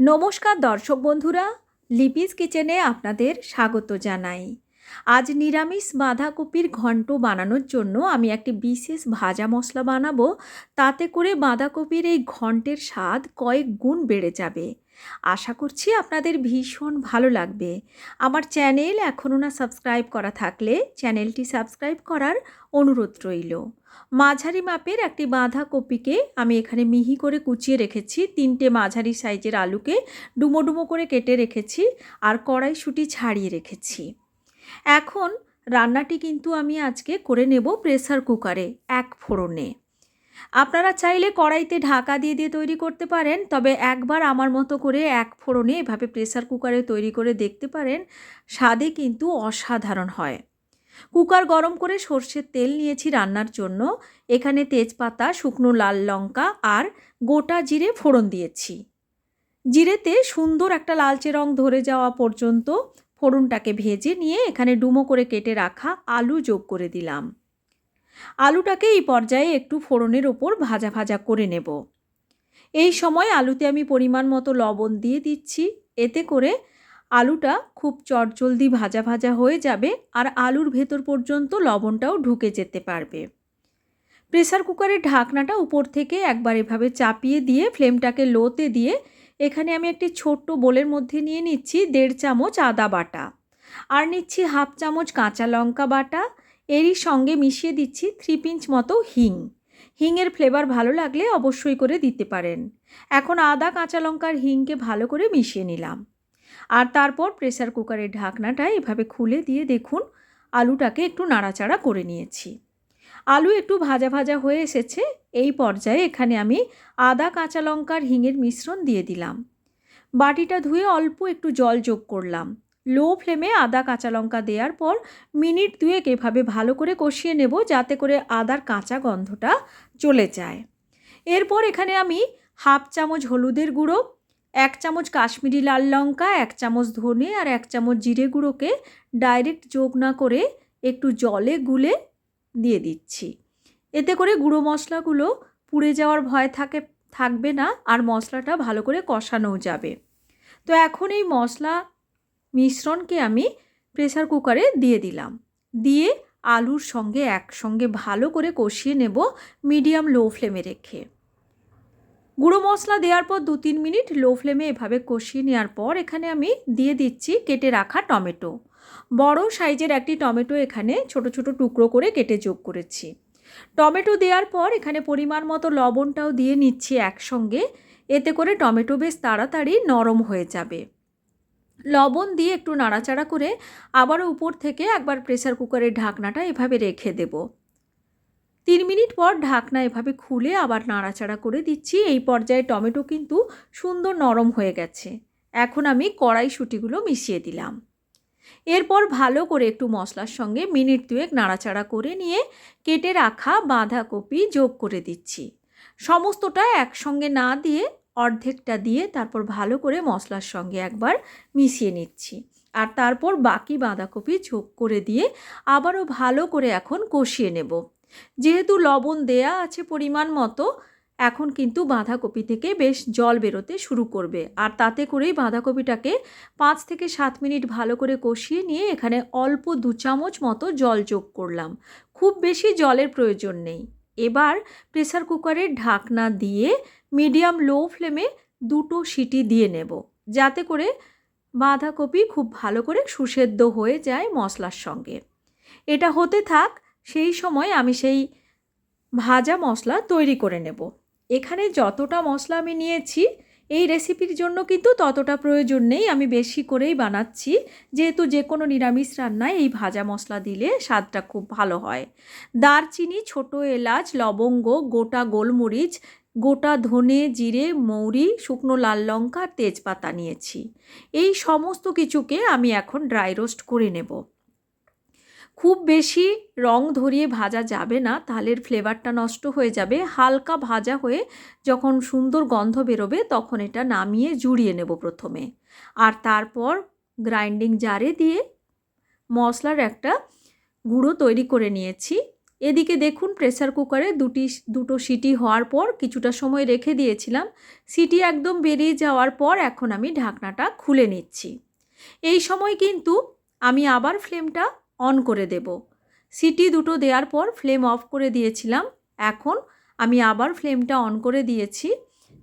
নমস্কার দর্শক বন্ধুরা, লিপিস কিচেনে আপনাদের স্বাগত জানাই। আজ নিরামিষ বাঁধাকপির ঘন্ট বানানোর জন্য আমি একটি বিশেষ ভাজা মশলা বানাবো। তাতে করে বাঁধাকপির এই ঘন্টের স্বাদ কয়েক গুণ বেড়ে যাবে। আশা করছি আপনাদের ভীষণ ভালো লাগবে। আমার চ্যানেল এখনও না সাবস্ক্রাইব করা থাকলে চ্যানেলটি সাবস্ক্রাইব করার অনুরোধ রইল। মাঝারি মাপের একটি বাঁধাকপিকে আমি এখানে মিহি করে কুচিয়ে রেখেছি। তিনটে মাঝারি সাইজের আলুকে ডুমো ডুমো করে কেটে রেখেছি আর কড়াইশুঁটি ছাড়িয়ে রেখেছি। এখন রান্নাটি কিন্তু আমি আজকে করে নেব প্রেসার কুকারে এক ফোড়নে। আপনারা চাইলে কড়াইতে ঢাকা দিয়ে দিয়ে তৈরি করতে পারেন, তবে একবার আমার মতো করে এক ফোড়নে এভাবে প্রেসার কুকারে তৈরি করে দেখতে পারেন, স্বাদে কিন্তু অসাধারণ হয়। কুকার গরম করে সর্ষের তেল নিয়েছি রান্নার জন্য, এখানে তেজপাতা, শুকনো লাল লঙ্কা আর গোটা জিরে ফোড়ন দিয়েছি। জিরেতে সুন্দর একটা লালচে রং ধরে যাওয়া পর্যন্ত ফোড়নটাকে ভেজে নিয়ে এখানে ডুমো করে কেটে রাখা আলু যোগ করে দিলাম। আলুটাকে এই পর্যায়ে একটু ফোড়নের ওপর ভাজা ভাজা করে নেব। এই সময় আলুতে আমি পরিমাণ মতো লবণ দিয়ে দিচ্ছি। এতে করে আলুটা খুব চটজলদি ভাজা ভাজা হয়ে যাবে আর আলুর ভেতর পর্যন্ত লবণটাও ঢুকে যেতে পারবে। প্রেসার কুকারের ঢাকনাটা উপর থেকে একবার এভাবে চাপিয়ে দিয়ে ফ্লেমটাকে লোতে দিয়ে এখানে আমি একটি ছোট্ট বোলের মধ্যে নিয়ে নিচ্ছি দেড় চামচ আদা বাটা। আর নিচ্ছি হাফ চামচ কাঁচা লঙ্কা বাটা। এরই সঙ্গে মিশিয়ে দিচ্ছি থ্রি পিঞ্চ মতো হিং। হিংয়ের ফ্লেভার ভালো লাগলে অবশ্যই করে দিতে পারেন। এখন আদা, কাঁচা লঙ্কার হিংকে ভালো করে মিশিয়ে নিলাম। আর তারপর প্রেসার কুকারের ঢাকনাটা এভাবে খুলে দিয়ে দেখুন, আলুটাকে একটু নাড়াচাড়া করে নিয়েছি। আলু একটু ভাজা ভাজা হয়ে এসেছে, এই পর্যায়ে এখানে আমি আদা, কাঁচা লঙ্কার হিঙের মিশ্রণ দিয়ে দিলাম। বাটিটা ধুয়ে অল্প একটু জল যোগ করলাম। লো ফ্লেমে আদা, কাঁচা লঙ্কা দেওয়ার পর মিনিট দুয়েক এভাবে ভালো করে কষিয়ে নেব যাতে করে আদার কাঁচা গন্ধটা চলে যায়। এরপর এখানে আমি হাফ চামচ হলুদের গুঁড়ো, এক চামচ কাশ্মীরি লাল লঙ্কা, এক চামচ ধনে আর এক চামচ জিরে গুঁড়োকে ডাইরেক্ট যোগ না করে একটু জলে গুলে দিয়ে দিচ্ছি। এতে করে গুঁড়ো মশলাগুলো পুড়ে যাওয়ার ভয় থাকে, থাকবে না আর মশলাটা ভালো করে কষানোও যাবে। তো এখন এই মশলা মিশ্রণকে আমি প্রেসার কুকারে দিয়ে দিলাম। দিয়ে আলুর সঙ্গে একসঙ্গে ভালো করে কষিয়ে নেব মিডিয়াম লো ফ্লেমে রেখে। গুঁড়ো মশলা দেওয়ার পর দু তিন মিনিট লো ফ্লেমে এভাবে কষিয়ে নেওয়ার পর এখানে আমি দিয়ে দিচ্ছি কেটে রাখা টমেটো। বড় সাইজের একটি টমেটো এখানে ছোট ছোট টুকরো করে কেটে যোগ করেছি। টমেটো দেওয়ার পর এখানে পরিমাণ মতো লবণটাও দিয়ে নিচ্ছি একসঙ্গে। এতে করে টমেটো বেশ তাড়াতাড়ি নরম হয়ে যাবে। লবণ দিয়ে একটু নাড়াচাড়া করে আবারও উপর থেকে একবার প্রেসার কুকারের ঢাকনাটা এভাবে রেখে দেব। তিন মিনিট পর ঢাকনা এভাবে খুলে আবার নাড়াচাড়া করে দিচ্ছি। এই পর্যায়ে টমেটো কিন্তু সুন্দর নরম হয়ে গেছে। এখন আমি কড়াইশুঁটিগুলো মিশিয়ে দিলাম। এরপর ভালো করে একটু মশলার সঙ্গে মিনিট দুয়েক নাড়াচাড়া করে নিয়ে কেটে রাখা বাঁধাকপি যোগ করে দিচ্ছি। সমস্তটা একসঙ্গে না দিয়ে অর্ধেকটা দিয়ে তারপর ভালো করে মশলার সঙ্গে একবার মিশিয়ে নিচ্ছি। আর তারপর বাকি বাঁধাকপি যোগ করে দিয়ে আবারও ভালো করে এখন কষিয়ে নেব। যেহেতু লবণ দেয়া আছে পরিমাণ মতো, এখন কিন্তু বাঁধাকপি থেকে বেশ জল বেরোতে শুরু করবে। আর তাতে করেই বাঁধাকপিটাকে পাঁচ থেকে সাত মিনিট ভালো করে কষিয়ে নিয়ে এখানে অল্প দু চামচ মতো জল যোগ করলাম। খুব বেশি জলের প্রয়োজন নেই। এবার প্রেসার কুকারের ঢাকনা দিয়ে মিডিয়াম লো ফ্লেমে দুটো সিটি দিয়ে নেব। যাতে করে বাঁধাকপি খুব ভালো করে সুসেদ্ধ হয়ে যায় মশলার সঙ্গে। এটা হতে থাক, সেই সময় আমি সেই ভাজা মশলা তৈরি করে নেব। এখানে যতটা মশলা আমি নিয়েছি, এই রেসিপির জন্য কিন্তু ততটা প্রয়োজন নেই। আমি বেশি করেই বানাচ্ছি। যেহেতু যে কোনো নিরামিষ রান্নায় এই ভাজা মশলা দিলে স্বাদটা খুব ভালো হয়। দারচিনি, ছোট এলাচ, লবঙ্গ, গোটা গোলমরিচ গোটা ধনে, জিরে, মৌরি, শুকনো লাল লঙ্কা আর তেজপাতা নিয়েছি। এই সমস্ত কিছুকে আমি এখন ড্রাই রোস্ট করে নেব। খুব বেশি রং ধরিয়ে ভাজা যাবে না, তাহলে ফ্লেভারটা নষ্ট হয়ে যাবে। হালকা ভাজা হয়ে যখন সুন্দর গন্ধ বেরোবে, তখন এটা নামিয়ে জুড়িয়ে নেব প্রথমে। আর তারপর গ্রাইন্ডিং জারে দিয়ে মশলার একটা গুঁড়ো তৈরি করে নিয়েছি। এদিকে দেখুন প্রেসার কুকারে দুটি দুটো সিটি হওয়ার পর কিছুটা সময় রেখে দিয়েছিলাম। সিটি একদম বেরিয়ে যাওয়ার পর এখন আমি ঢাকনাটা খুলে নিচ্ছি। এই সময় কিন্তু আমি আবার ফ্লেমটা অন করে দেব। সিটি দুটো দেওয়ার পর ফ্লেম অফ করে দিয়েছিলাম। এখন আমি আবার ফ্লেমটা অন করে দিয়েছি।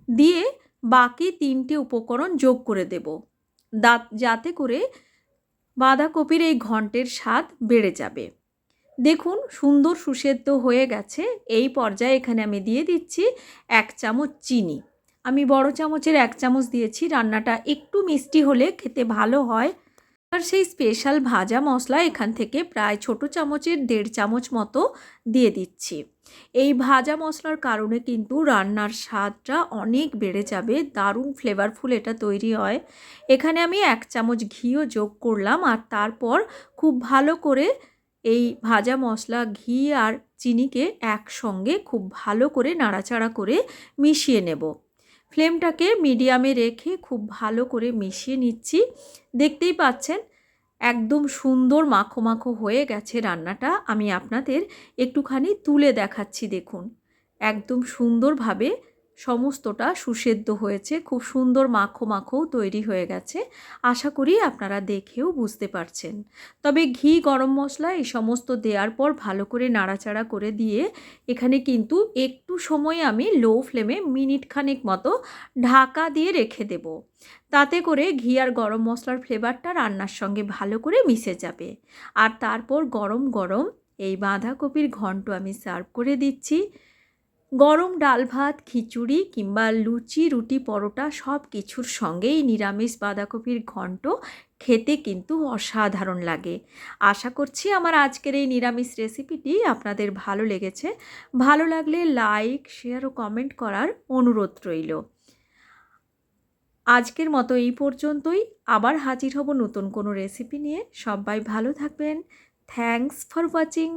দিয়ে বাকি তিনটে উপকরণ যোগ করে দেব। দাঁত যাতে করে বাঁধাকপির এই ঘন্টের স্বাদ বেড়ে যাবে। দেখুন, সুন্দর সুসেদ্ধ হয়ে গেছে। এই পর্যায়ে এখানে আমি দিয়ে দিচ্ছি এক চামচ চিনি। আমি বড় চামচের এক চামচ দিয়েছি, রান্নাটা একটু মিষ্টি হলে খেতে ভালো হয়। আর সেই স্পেশাল ভাজা মশলা এখান থেকে প্রায় ছোট চামচের দেড় চামচ মতো দিয়ে দিচ্ছি। এই ভাজা মশলার কারণে কিন্তু রান্নার স্বাদটা অনেক বেড়ে যাবে, দারুণ ফ্লেভারফুল এটা তৈরি হয়। এখানে আমি এক চামচ ঘিও যোগ করলাম আর তারপর খুব ভালো করে এই ভাজা মশলা, ঘি আর চিনিকে একসঙ্গে খুব ভালো করে নাড়াচাড়া করে মিশিয়ে নেব। ফ্লেমটাকে মিডিয়ামে রেখে খুব ভালো করে মিশিয়ে নিচ্ছি। দেখতেই পাচ্ছেন, একদম সুন্দর মাখো মাখো হয়ে গেছে রান্নাটা। আমি আপনাদের একটুখানি তুলে দেখাচ্ছি, দেখুন। একদম সুন্দরভাবে সমস্তটা সুসেদ্ধ হয়েছে, খুব সুন্দর মাখো মাখোও তৈরি হয়ে গেছে। আশা করি আপনারা দেখেও বুঝতে পারছেন। তবে ঘি, গরম মশলা এই সমস্ত দেওয়ার পর ভালো করে নাড়াচাড়া করে দিয়ে এখানে কিন্তু একটু সময় আমি লো ফ্লেমে মিনিট খানেক মতো ঢাকা দিয়ে রেখে দেব। তাতে করে ঘি আর গরম মশলার ফ্লেভারটা রান্নার সঙ্গে ভালো করে মিশে যাবে। আর তারপর গরম গরম এই বাঁধাকপির ঘন্ট আমি সার্ভ করে দিচ্ছি। গরম ডাল ভাত, খিচুড়ি কিংবা লুচি, রুটি, পরোটা সব কিছুর সঙ্গেই নিরামিষ বাঁধাকপির ঘন্ট খেতে কিন্তু অসাধারণ লাগে। আশা করছি আমার আজকের এই নিরামিষ রেসিপিটি আপনাদের ভালো লেগেছে। ভালো লাগলে লাইক, শেয়ার ও কমেন্ট করার অনুরোধ রইল। আজকের মতো এই পর্যন্তই। আবার হাজির হব নতুন কোনো রেসিপি নিয়ে। সবাই ভালো থাকবেন। Thanks for watching.